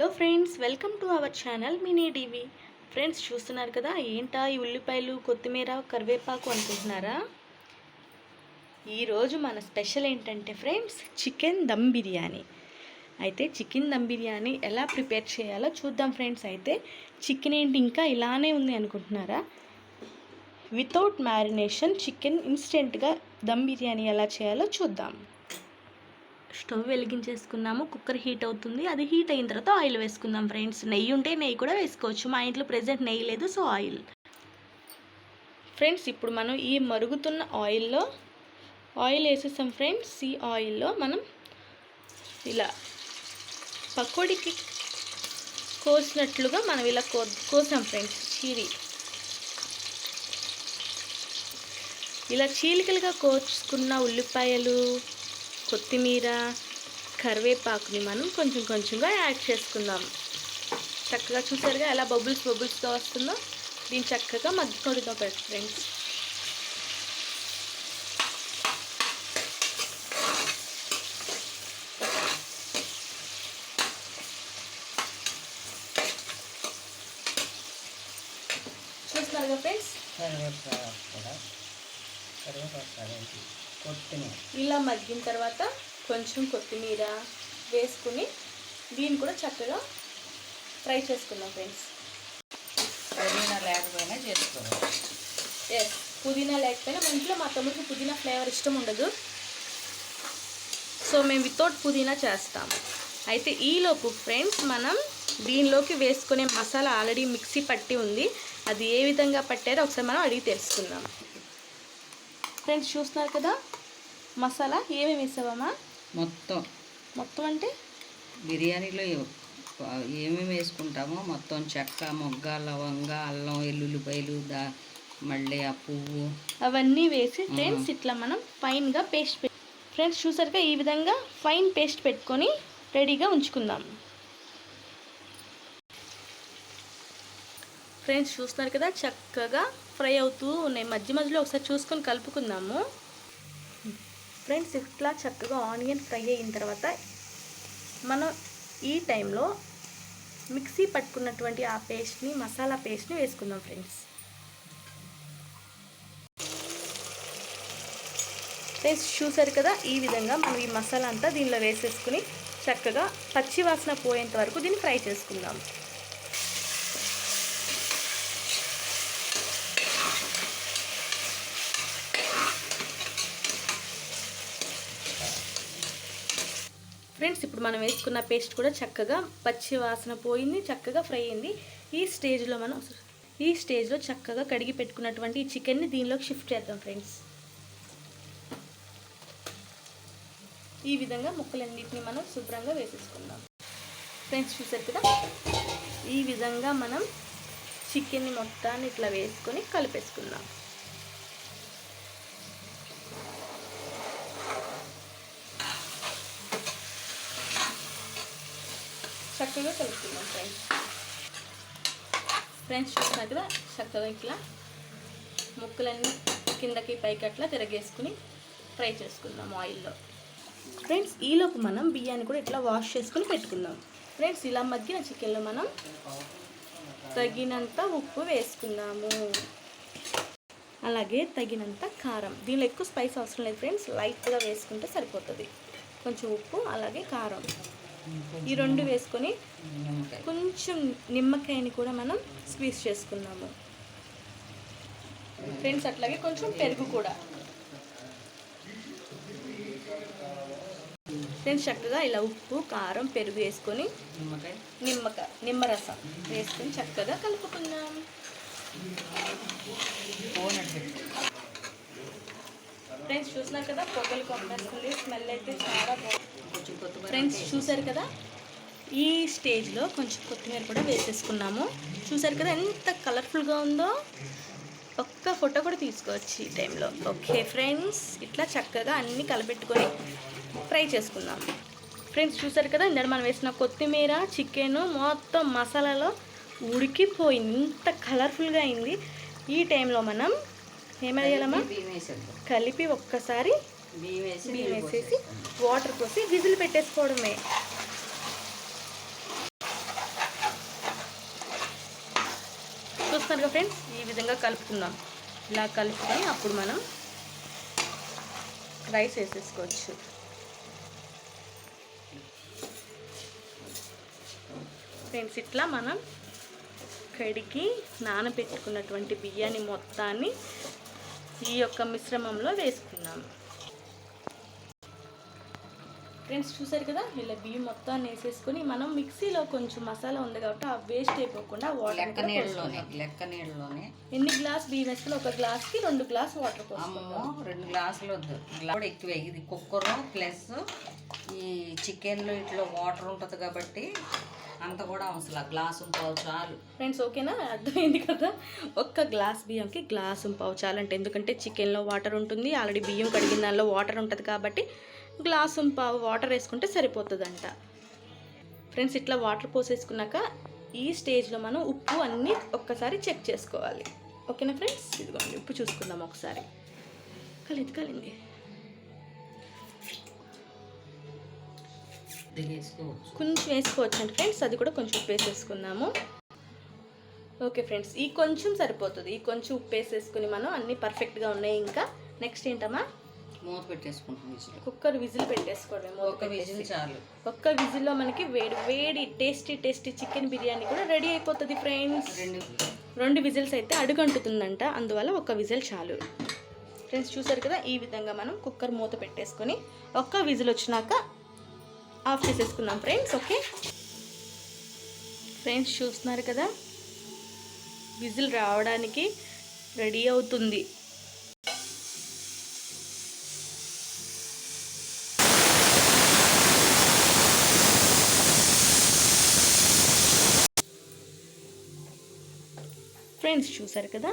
Hello friends welcome to our channel mini TV. Friends చూస్తున్నారు కదా ఏంటా ఈ ఉల్లిపాయలు కొత్తిమీర కరివేపాకు అనుకుంటున్నారా? ఈరోజు మన స్పెషల్ ఏంటంటే ఫ్రెండ్స్ చికెన్ దమ్ బిర్యానీ. అయితే చికెన్ దమ్ బిర్యానీ ఎలా ప్రిపేర్ చేయాలో చూద్దాం ఫ్రెండ్స్. అయితే చికెన్ ఏంటి ఇంకా ఇలానే ఉంది అనుకుంటున్నారా? వితౌట్ మ్యారినేషన్ చికెన్ ఇన్స్టెంట్గా దమ్ బిర్యానీ ఎలా చేయాలో చూద్దాం. స్టవ్ వెలిగించేసుకున్నాము. కుక్కర్ హీట్ అవుతుంది. అది హీట్ అయిన తర్వాత ఆయిల్ వేసుకుందాం ఫ్రెండ్స్. నెయ్యి ఉంటే నెయ్యి కూడా వేసుకోవచ్చు. మా ఇంట్లో ప్రెజెంట్ నెయ్యి లేదు సో ఆయిల్. ఫ్రెండ్స్ ఇప్పుడు మనం ఈ మరుగుతున్న ఆయిల్లో ఆయిల్ వేసేసాం ఫ్రెండ్స్. ఈ ఆయిల్లో మనం ఇలా పకోడీకి కోసినట్లుగా మనం ఇలా కో కోసాం ఫ్రెండ్స్. చీరి. ఇలా చీలికలుగా కోసుకున్న ఉల్లిపాయలు కొత్తిమీర కరివేపాకుని మనం కొంచెం కొంచెంగా యాడ్ చేసుకుందాం. చక్కగా చూసారుగా ఎలా బబుల్స్ బబుల్స్తో వస్తుందో? దీన్ని చక్కగా మగ్గుకొడితో పెట్టు ఫ్రెండ్స్. చూస్తున్నారుగా ఫ్రెండ్స్? కొత్తిమీర. ఇలా మగ్గిన తర్వాత కొంచెం కొత్తిమీర వేసుకుని దీన్ని కూడా చక్కగా ఫ్రై చేసుకుందాం ఫ్రెండ్స్. పుదీనా లేకపోయినా చేసుకోవాలి. ఎస్ పుదీనా లేకపోయినా మా ఇంట్లో మా తమ్ముడికి పుదీనా ఫ్లేవర్ ఇష్టం ఉండదు. సో మేము వితౌట్ పుదీనా చేస్తాము అయితే ఈలోపు ఫ్రెండ్స్ మనం దీనిలోకి వేసుకునే మసాలా ఆల్రెడీ మిక్సీ పట్టి ఉంది. అది ఏ విధంగా పట్టారో ఒకసారి మనం అడిగి తెలుసుకుందాం. ఫ్రెండ్స్ చూస్తున్నారు కదా మసాలా ఏమేమి వేసావమ్మా మొత్తం. మొత్తం అంటే? బిర్యానీలో ఏమేమి వేసుకుంటామో మొత్తం చెక్క మొగ్గ లవంగ అల్లం ఎల్లుల్లిపాయలు దా మళ్ళీ ఆ పువ్వు. అవన్నీ వేసి ఫ్రెండ్స్ ఇట్లా మనం ఫైన్గా పేస్ట్ ఫ్రెండ్స్ చూసారుగా ఈ విధంగా ఫైన్ పేస్ట్ పెట్టుకొని రెడీగా ఉంచుకుందాం. ఫ్రెండ్స్ చూస్తున్నారు కదా చక్కగా ఫ్రై అవుతూ ఉన్నాయి. మధ్య మధ్యలో ఒకసారి చూసుకొని కలుపుకుందాము. ఫ్రెండ్స్ ఇట్లా చక్కగా ఆనియన్ ఫ్రై అయిన తర్వాత మనం ఈ టైంలో మిక్సీ పట్టుకున్నటువంటి ఆ పేస్ట్ని మసాలా పేస్ట్ని వేసుకుందాం ఫ్రెండ్స్. ఫ్రెండ్స్ చూసారు కదా? ఈ విధంగా మనం ఈ మసాలా అంతా దీనిలో వేసేసుకుని చక్కగా పచ్చి వాసన పోయేంత వరకు దీన్ని ఫ్రై చేసుకుందాం. ఫ్రెండ్స్ ఇప్పుడు మనం వేసుకున్న పేస్ట్ కూడా చక్కగా పచ్చి వాసన పోయింది చక్కగా ఫ్రై అయింది. ఈ స్టేజ్లో మనం ఈ స్టేజ్లో చక్కగా కడిగి పెట్టుకున్నటువంటి ఈ చికెన్ని దీనిలోకి షిఫ్ట్ చేద్దాం ఫ్రెండ్స్. ఈ విధంగా ముక్కలన్నింటినీ మనం శుభ్రంగా వేసేసుకుందాం. ఫ్రెండ్స్ చూసారు కదా? ఈ విధంగా మనం చికెన్ని మొత్తాన్ని ఇట్లా వేసుకొని కలిపేసుకుందాం. చక్కగా కలుపుకుందాం ఫ్రెండ్స్ ఫ్రెండ్స్ చూసినా కదా చక్కగా ఇట్లా ముక్కలన్నీ కిందకి పైకి అట్లా తిరగేసుకుని ఫ్రై చేసుకుందాం ఆయిల్లో. ఫ్రెండ్స్ ఈలోపు మనం బియ్యాన్ని కూడా ఇట్లా వాష్ చేసుకుని పెట్టుకుందాం. ఫ్రెండ్స్ ఇలా మగ్గిన చికెన్లో మనం తగినంత ఉప్పు వేసుకుందాము. అలాగే తగినంత కారం. దీనిలో ఎక్కువ స్పైస్ అవసరం లేదు ఫ్రెండ్స్ లైట్గా వేసుకుంటే సరిపోతుంది. కొంచెం ఉప్పు అలాగే కారం. ఈ రెండు వేసుకొని కొంచెం నిమ్మకాయని కూడా మనం స్క్వీజ్ చేసుకున్నాము. ఫ్రెండ్స్ అట్లాగే కొంచెం పెరుగు కూడా. ఫ్రెండ్స్ చక్కగా ఇలా ఉప్పు కారం పెరుగు వేసుకొని నిమ్మకాయ? నిమ్మక నిమ్మరసం వేసుకొని చక్కగా కలుపుకుందాం. ఫ్రెండ్స్ చూసినారు కదా? పొగలు కొమ్మేస్తుంది స్మెల్ అయితే చాలా బాగుంది. కొంచెం కొత్తిమీర ఫ్రెండ్స్ చూసారు కదా? ఈ స్టేజ్లో కొంచెం కొత్తిమీర కూడా వేసేసుకున్నాము. చూసారు కదా ఎంత కలర్ఫుల్గా ఉందో? ఒక్క ఫోటో కూడా తీసుకోవచ్చు ఈ టైంలో. ఓకే ఫ్రెండ్స్ ఇట్లా చక్కగా అన్నీ కలపెట్టుకొని ఫ్రై చేసుకుందాం. ఫ్రెండ్స్ చూసారు కదా ఇందాక మనం వేసిన కొత్తిమీర చికెన్ మొత్తం మసాలాలో ఉడికిపోయింది. ఇంత కలర్ఫుల్గా అయింది. ఈ టైంలో మనం ఏమేయాలమ్మా వేసేద్దాం. కలిపి ఒక్కసారి బియ్యం వేసేసి వాటర్ పోసి విజిల్ పెట్టేసుకోవడమే. చూస్తారు ఫ్రెండ్స్ ఈ విధంగా కలుపుకుందాం. ఇలా కలుపుకొని అప్పుడు మనం రైస్ వేసేసుకోవచ్చు. ఫ్రెండ్స్ ఇట్లా మనం కడిగి నానబెట్టుకున్నటువంటి బియ్యాన్ని మొత్తాన్ని ఈ యొక్క మిశ్రమంలో వేసుకున్నాము ఫ్రెండ్స్ చూసారు కదా? ఇలా బియ్యం మొత్తాన్ని వేసేసుకొని మనం మిక్సీలో కొంచెం మసాలా ఉంది కాబట్టి ఆ వేస్ట్ అయిపోకుండా వాటర్ లెక్క నీళ్ళలోనే ఎన్ని గ్లాస్ బియ్యం వేసుకుని ఒక గ్లాస్కి రెండు గ్లాస్ వాటర్ అమ్మో రెండు గ్లాసులు వద్దు. కూడా ఎక్కువే. ఇది కుక్కరు ప్లస్ ఈ చికెన్లో ఇట్లా వాటర్ ఉంటుంది కాబట్టి అంత కూడా అవసరం గ్లాసు పావు చాలు. ఫ్రెండ్స్ ఓకేనా? అర్థమైంది కదా? ఒక్క గ్లాస్ బియ్యంకి గ్లాస్ పావు చాలంటే ఎందుకంటే చికెన్లో వాటర్ ఉంటుంది. ఆల్రెడీ బియ్యం కడిగిన దానిలో వాటర్ ఉంటుంది కాబట్టి గ్లాసు పావు వాటర్ వేసుకుంటే సరిపోతుందంట. ఫ్రెండ్స్ ఇట్లా వాటర్ పోసేసుకున్నాక ఈ స్టేజ్లో మనం ఉప్పు అన్నీ ఒక్కసారి చెక్ చేసుకోవాలి. ఓకేనా ఫ్రెండ్స్? ఇదిగోండి ఉప్పు చూసుకుందాం ఒకసారి. కలింది కలింది. కొంచెం వేసుకోవచ్చు. అండి ఫ్రెండ్స్ అది కూడా కొంచెం ఉప్పు వేసేసుకుందాము. ఓకే ఫ్రెండ్స్ ఈ కొంచెం సరిపోతుంది. ఈ కొంచెం ఉప్పు వేసేసుకుని మనం అన్నీ పర్ఫెక్ట్గా ఉన్నాయి. ఇంకా నెక్స్ట్ ఏంటమ్మా? మూత పెట్టేసుకుంటాం విజిల్. కుక్కర్ విజిల్ పెట్టేసుకోవడమే మూత ఒక విజిల్. చాలు. ఒక్క విజిల్లో మనకి వేడి వేడి టేస్టీ టేస్టీ చికెన్ బిర్యానీ కూడా రెడీ అయిపోతుంది ఫ్రెండ్స్. రెండు. రెండు విజిల్స్ అయితే అడుగంటుతుందంట అందువల్ల ఒక విజిల్ చాలు. ఫ్రెండ్స్ చూసారు కదా ఈ విధంగా మనం కుక్కర్ మూత పెట్టేసుకొని ఒక్క విజిల్ వచ్చినాక ఆఫ్ చేసేసుకుందాం ఫ్రెండ్స్ ఓకే? ఫ్రెండ్స్ చూస్తున్నారు కదా? విజిల్ రావడానికి రెడీ అవుతుంది. ఫ్రెండ్స్ చూసారు కదా?